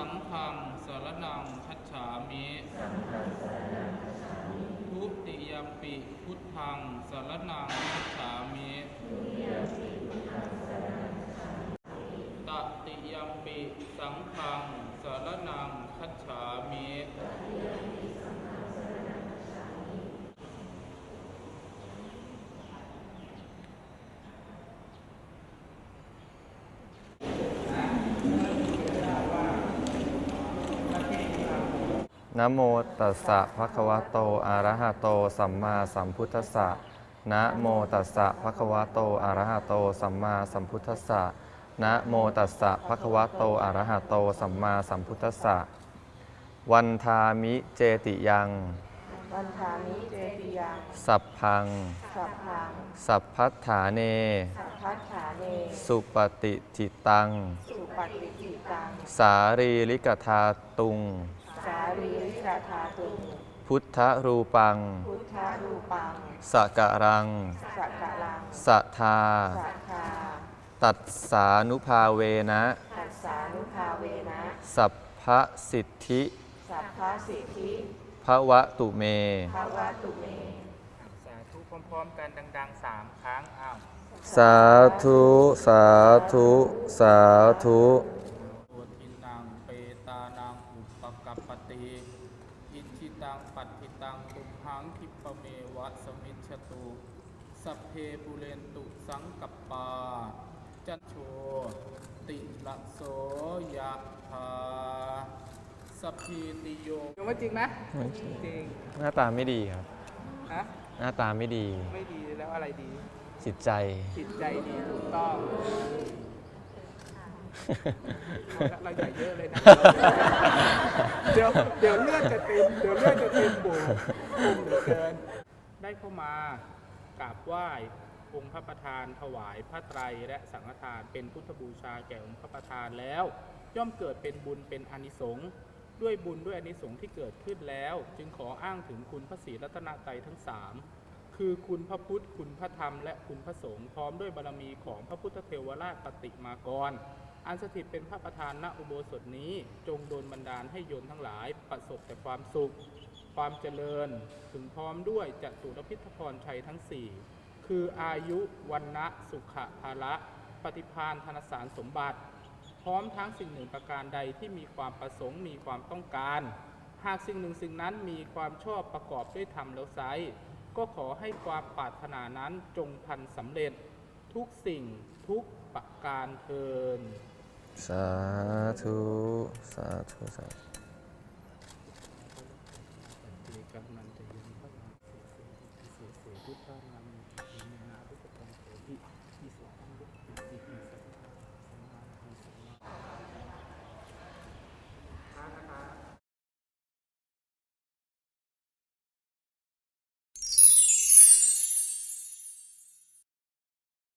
สังฆังสารนังคัจฉามิทุติยมปิพุทธังสารนังคัจฉามิ นะโมตัสสะภะคะวะโตอะระหะโต สัมมาสัมพุทธัสสะนะโมตัสสะภะคะวะโตอะระหะโต สัมมาสัมพุทธัสสะนะโมตัสสะภะคะวะโตอะระหะโต สัมมาสัมพุทธัสสะวันทามิเจติยัง วันทามิเจติยัง สัพพัง สัพพัง สัพพัฏฐาเน สัพพัทธาเน สุปฏิทิตัง สุปฏิทิตัง สารีริกธาตุง สารีริกธาตุงพุทธรูปัง พุทธรูปังสกะรัง สักกะลังสัทธา สัทธาตัดสานุภาเวนะ ตัสสานุภาเวนะสัพพสิทธิสัพพสิทธิภวะตุเม ภาวะตุเม สาธุพร้อมๆกันดังๆสามครั้งอ้าว สาธุ สาธุ สาธุโอทินังเป ตานังอุปกัปปติอิชิตังปัตติตังตุมหังคิปะเมวะสมิชตุสัพเพปุเรนตุสังกัปปาจันโชติละโสยะธาสัพพีติโยว่าจริงไหมจริงหน้าตาไม่ดีครับฮะหน้าตาไม่ดี ไม่ดีแล้วอะไรดี จิตใจ จิตใจดีถูกต้อง เราใหญ่เยอะเลยนะเดี๋ยวเดี๋ยวเลือดจะเต็มเดี๋ยวเลือดจะเต็มบุบุเหลือเกิน ได้เข้ามากราบไหว้องค์พระประธานถวายพระไตรและสังฆทานเป็นพุทธบูชาแก่องค์พระประธานแล้ว ย่อมเกิดเป็นบุญเป็นอานิสงส์ด้วยบุญด้วยอานิสงส์ที่เกิดขึ้นแล้ว จึงขออ้างถึงคุณพระศรีรัตนตรัยทั้งสาม คือคุณพระพุทธ คุณพระธรรม และคุณพระสงฆ์พร้อมด้วยบารมีของพระพุทธเทวราชปฏิมากร อันสถิตเป็นพระประธานณอุโบสถนี้จงโดนบันดาลให้โยมทั้งหลายประสบแต่ความสุข ความเจริญ ถึงพร้อมด้วยจัตุรพิทพรชัยทั้งสี่คืออายุวันนะสุขภาละปฏิพานธนสารสมบัติ พร้อมทั้งสิ่งหนึ่งประการใดที่มีความประสงค์มีความต้องการ หากสิ่งหนึ่งสิ่งนั้นมีความชอบประกอบด้วยธรรมแล้วไซ ก็ขอให้ความปรารถนานั้นจงพันสำเร็จทุกสิ่งทุกประการเทิน สาธุ สาธุ สาธุ